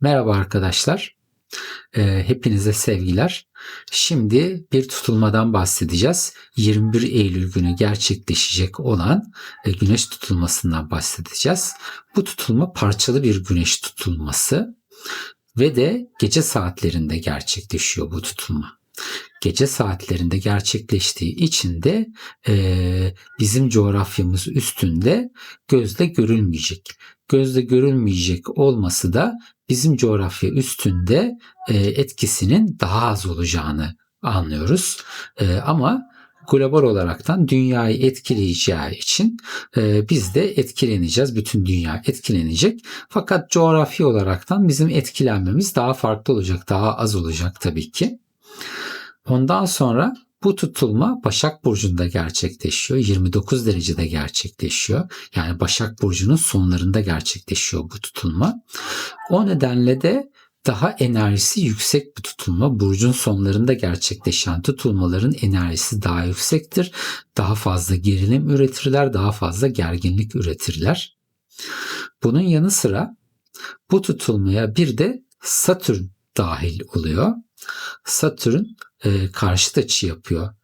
Merhaba arkadaşlar. Ee, hepinize sevgiler. Şimdi bir tutulmadan bahsedeceğiz. 21 Eylül günü gerçekleşecek olan e, güneş tutulmasından bahsedeceğiz. Bu tutulma parçalı bir güneş tutulması ve de gece saatlerinde gerçekleşiyor bu tutulma. Gece saatlerinde gerçekleştiği için de e, bizim coğrafyamız üstünde gözle görülmeyecek. Gözle görülmeyecek olması da bizim coğrafya üstünde e, etkisinin daha az olacağını anlıyoruz. E, ama global olaraktan dünyayı etkileyeceği için e, biz de etkileneceğiz. Bütün dünya etkilenecek. Fakat coğrafi olaraktan bizim etkilenmemiz daha farklı olacak, daha az olacak tabii ki. Ondan sonra bu tutulma Başak Burcu'nda gerçekleşiyor. 29 derecede gerçekleşiyor. Yani Başak Burcu'nun sonlarında gerçekleşiyor bu tutulma. O nedenle de daha enerjisi yüksek bir tutulma. Burcun sonlarında gerçekleşen tutulmaların enerjisi daha yüksektir. Daha fazla gerilim üretirler, daha fazla gerginlik üretirler. Bunun yanı sıra bu tutulmaya bir de Satürn dahil oluyor. Satürn e, karşıt açı yapıyor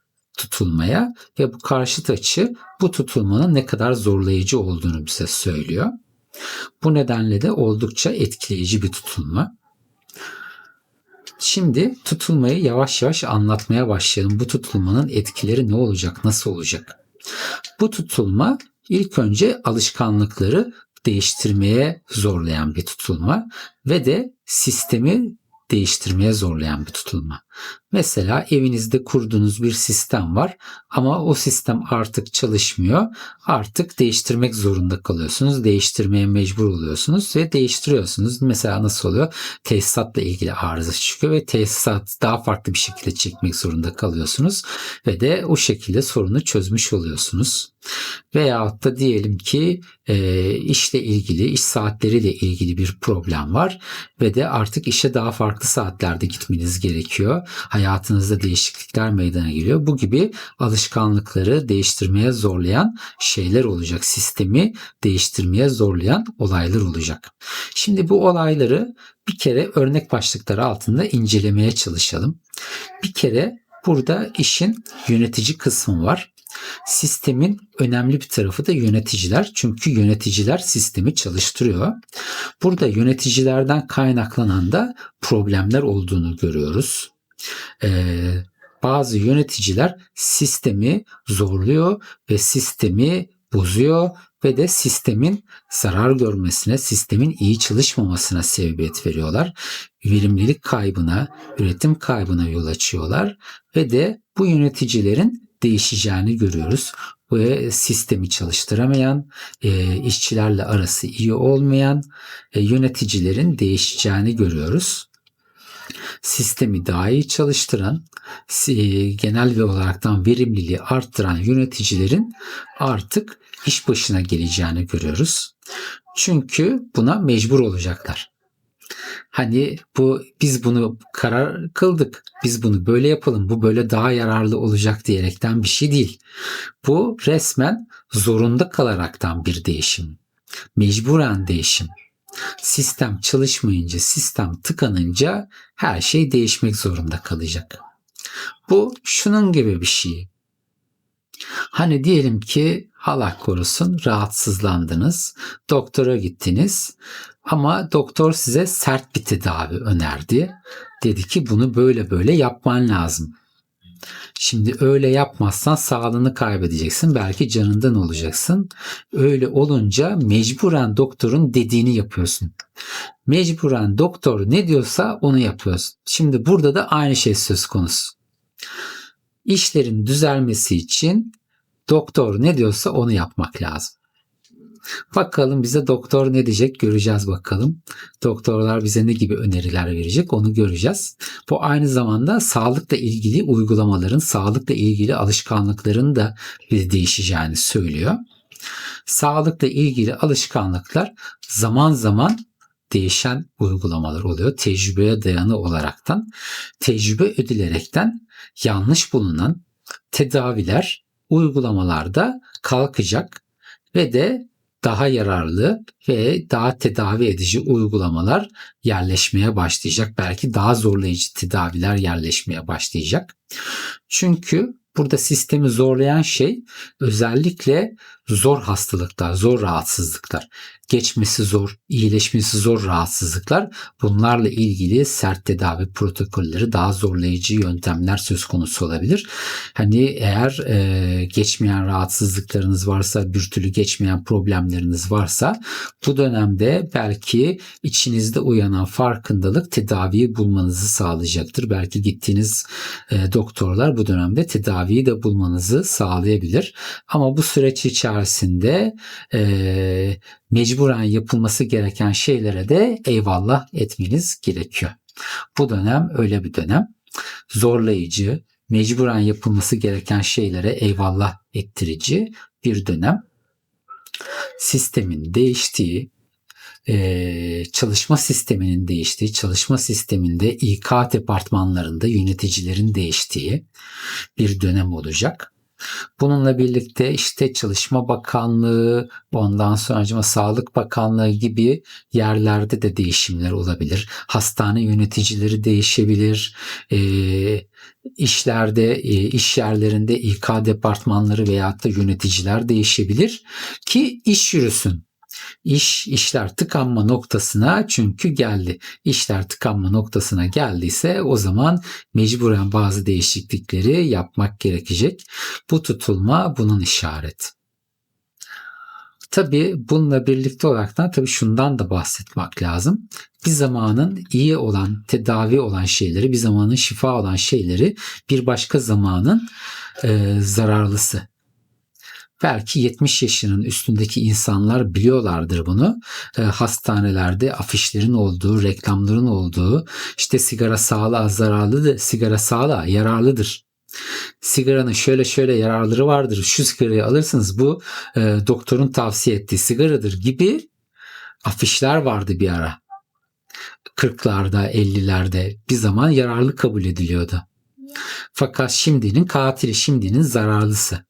tutulmaya ve bu karşıt açı bu tutulmanın ne kadar zorlayıcı olduğunu bize söylüyor. Bu nedenle de oldukça etkileyici bir tutulma. Şimdi tutulmayı yavaş yavaş anlatmaya başlayalım. Bu tutulmanın etkileri ne olacak, nasıl olacak? Bu tutulma ilk önce alışkanlıkları değiştirmeye zorlayan bir tutulma ve de sistemi değiştirmeye zorlayan bir tutulma. Mesela evinizde kurduğunuz bir sistem var ama o sistem artık çalışmıyor. Artık değiştirmek zorunda kalıyorsunuz. Değiştirmeye mecbur oluyorsunuz ve değiştiriyorsunuz. Mesela nasıl oluyor? Tesisatla ilgili arıza çıkıyor ve tesisat daha farklı bir şekilde çekmek zorunda kalıyorsunuz ve de o şekilde sorunu çözmüş oluyorsunuz. Veyahut da diyelim ki e, işle ilgili, iş saatleriyle ilgili bir problem var ve de artık işe daha farklı saatlerde gitmeniz gerekiyor hayatınızda değişiklikler meydana geliyor. Bu gibi alışkanlıkları değiştirmeye zorlayan şeyler olacak. Sistemi değiştirmeye zorlayan olaylar olacak. Şimdi bu olayları bir kere örnek başlıkları altında incelemeye çalışalım. Bir kere burada işin yönetici kısmı var. Sistemin önemli bir tarafı da yöneticiler. Çünkü yöneticiler sistemi çalıştırıyor. Burada yöneticilerden kaynaklanan da problemler olduğunu görüyoruz e, bazı yöneticiler sistemi zorluyor ve sistemi bozuyor ve de sistemin zarar görmesine, sistemin iyi çalışmamasına sebebiyet veriyorlar. Verimlilik kaybına, üretim kaybına yol açıyorlar ve de bu yöneticilerin değişeceğini görüyoruz. Ve sistemi çalıştıramayan, e, işçilerle arası iyi olmayan e, yöneticilerin değişeceğini görüyoruz sistemi daha iyi çalıştıran, genel ve olaraktan verimliliği arttıran yöneticilerin artık iş başına geleceğini görüyoruz. Çünkü buna mecbur olacaklar. Hani bu biz bunu karar kıldık. Biz bunu böyle yapalım. Bu böyle daha yararlı olacak diyerekten bir şey değil. Bu resmen zorunda kalaraktan bir değişim. Mecburen değişim. Sistem çalışmayınca, sistem tıkanınca her şey değişmek zorunda kalacak. Bu şunun gibi bir şey. Hani diyelim ki Allah korusun rahatsızlandınız, doktora gittiniz ama doktor size sert bir tedavi önerdi. Dedi ki bunu böyle böyle yapman lazım. Şimdi öyle yapmazsan sağlığını kaybedeceksin. Belki canından olacaksın. Öyle olunca mecburen doktorun dediğini yapıyorsun. Mecburen doktor ne diyorsa onu yapıyorsun. Şimdi burada da aynı şey söz konusu. İşlerin düzelmesi için doktor ne diyorsa onu yapmak lazım. Bakalım bize doktor ne diyecek göreceğiz bakalım. Doktorlar bize ne gibi öneriler verecek onu göreceğiz. Bu aynı zamanda sağlıkla ilgili uygulamaların, sağlıkla ilgili alışkanlıkların da değişeceğini söylüyor. Sağlıkla ilgili alışkanlıklar zaman zaman değişen uygulamalar oluyor. Tecrübeye dayanı olaraktan, tecrübe edilerekten yanlış bulunan tedaviler uygulamalarda kalkacak ve de daha yararlı ve daha tedavi edici uygulamalar yerleşmeye başlayacak. Belki daha zorlayıcı tedaviler yerleşmeye başlayacak. Çünkü burada sistemi zorlayan şey özellikle zor hastalıklar, zor rahatsızlıklar. Geçmesi zor, iyileşmesi zor rahatsızlıklar. Bunlarla ilgili sert tedavi protokolleri, daha zorlayıcı yöntemler söz konusu olabilir. Hani eğer e, geçmeyen rahatsızlıklarınız varsa, bir türlü geçmeyen problemleriniz varsa bu dönemde belki içinizde uyanan farkındalık tedaviyi bulmanızı sağlayacaktır. Belki gittiğiniz e, doktorlar bu dönemde tedaviyi de bulmanızı sağlayabilir. Ama bu süreç içerisinde e, mecburen yapılması gereken şeylere de eyvallah etmeniz gerekiyor. Bu dönem öyle bir dönem. Zorlayıcı, mecburen yapılması gereken şeylere eyvallah ettirici bir dönem. Sistemin değiştiği, çalışma sisteminin değiştiği, çalışma sisteminde İK departmanlarında yöneticilerin değiştiği bir dönem olacak. Bununla birlikte işte Çalışma Bakanlığı, ondan sonra acaba Sağlık Bakanlığı gibi yerlerde de değişimler olabilir. Hastane yöneticileri değişebilir. E, işlerde, e, iş yerlerinde İK departmanları veyahut da yöneticiler değişebilir ki iş yürüsün. İş, işler tıkanma noktasına çünkü geldi. İşler tıkanma noktasına geldiyse o zaman mecburen bazı değişiklikleri yapmak gerekecek. Bu tutulma bunun işareti. Tabi bununla birlikte olarak da tabi şundan da bahsetmek lazım. Bir zamanın iyi olan, tedavi olan şeyleri, bir zamanın şifa olan şeyleri bir başka zamanın e, zararlısı Belki 70 yaşının üstündeki insanlar biliyorlardır bunu. E, hastanelerde afişlerin olduğu, reklamların olduğu, işte sigara sağlığa zararlıdır, sigara sağlığa yararlıdır. Sigaranın şöyle şöyle yararları vardır. Şu sigarayı alırsınız bu e, doktorun tavsiye ettiği sigaradır gibi afişler vardı bir ara. 40'larda, 50'lerde bir zaman yararlı kabul ediliyordu. Fakat şimdinin katili, şimdinin zararlısı.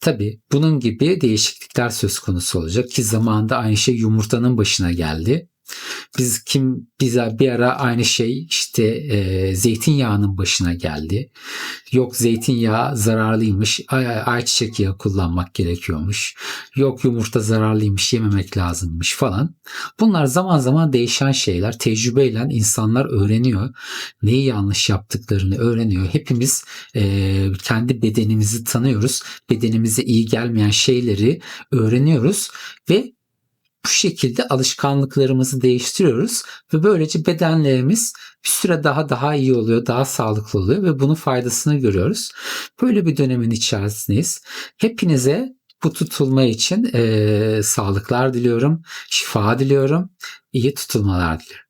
Tabi bunun gibi değişiklikler söz konusu olacak ki zamanında aynı şey yumurtanın başına geldi. Biz kim bize bir ara aynı şey işte e, zeytinyağının başına geldi. Yok zeytinyağı zararlıymış, ay, ayçiçek yağı kullanmak gerekiyormuş. Yok yumurta zararlıymış, yememek lazımmış falan. Bunlar zaman zaman değişen şeyler. Tecrübeyle insanlar öğreniyor. Neyi yanlış yaptıklarını öğreniyor. Hepimiz e, kendi bedenimizi tanıyoruz. Bedenimize iyi gelmeyen şeyleri öğreniyoruz ve bu şekilde alışkanlıklarımızı değiştiriyoruz ve böylece bedenlerimiz bir süre daha daha iyi oluyor, daha sağlıklı oluyor ve bunun faydasını görüyoruz. Böyle bir dönemin içerisindeyiz. Hepinize bu tutulma için e, sağlıklar diliyorum, şifa diliyorum, iyi tutulmalar diliyorum.